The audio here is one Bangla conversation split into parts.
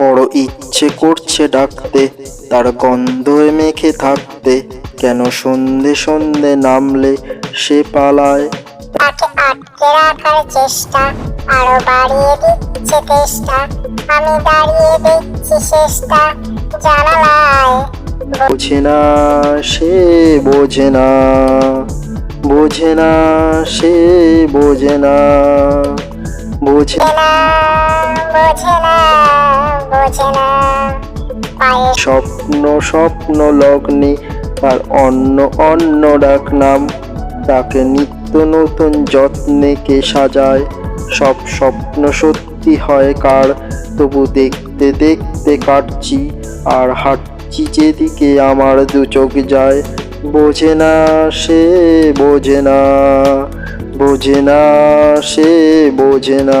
বড় ইচ্ছে করছে ডাকতে তার গন্ধে মেখে থাকতে কেন সন্ধে সন্ধে নামলে সে পালায়? তাকে আটকে রাখার চেষ্টা আরও বাড়িয়ে দিচ্ছে তেষ্টা আমি দাঁড়িয়ে দেখছি শেষটা জানালায়। বোঝে না সে বোঝে না বোঝে না সে বোঝে না বোঝে না। স্বপ্ন স্বপ্ন লগ্নে তার অন্য অন্য ডাক নাম। তাকে নিত্য নতুন যত্নে কে সাজায়। সব স্বপ্ন সত্যি হয় কার, তবু দেখতে দেখতে কাটছি আর হাঁটছি যেদিকে আমার দু চোখ যায়। বোঝে না সে বোঝে না বোঝে না সে বোঝে না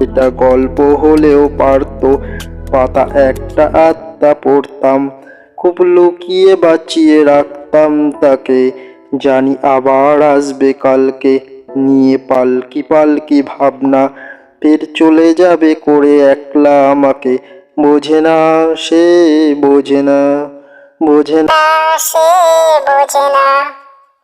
এটা গল্প হলেও পারতো। পাতা একটা আত্মা পড়তাম, খুব লুকিয়ে বাঁচিয়ে রাখতাম তাকে। জানি আবার আসবে কালকে, নিয়ে পালকি পালকি ভাবনা। ফের চলে যাবে করে একলা আমাকে। বোঝে না সে, বোঝে না বোঝে না সে, বোঝে না।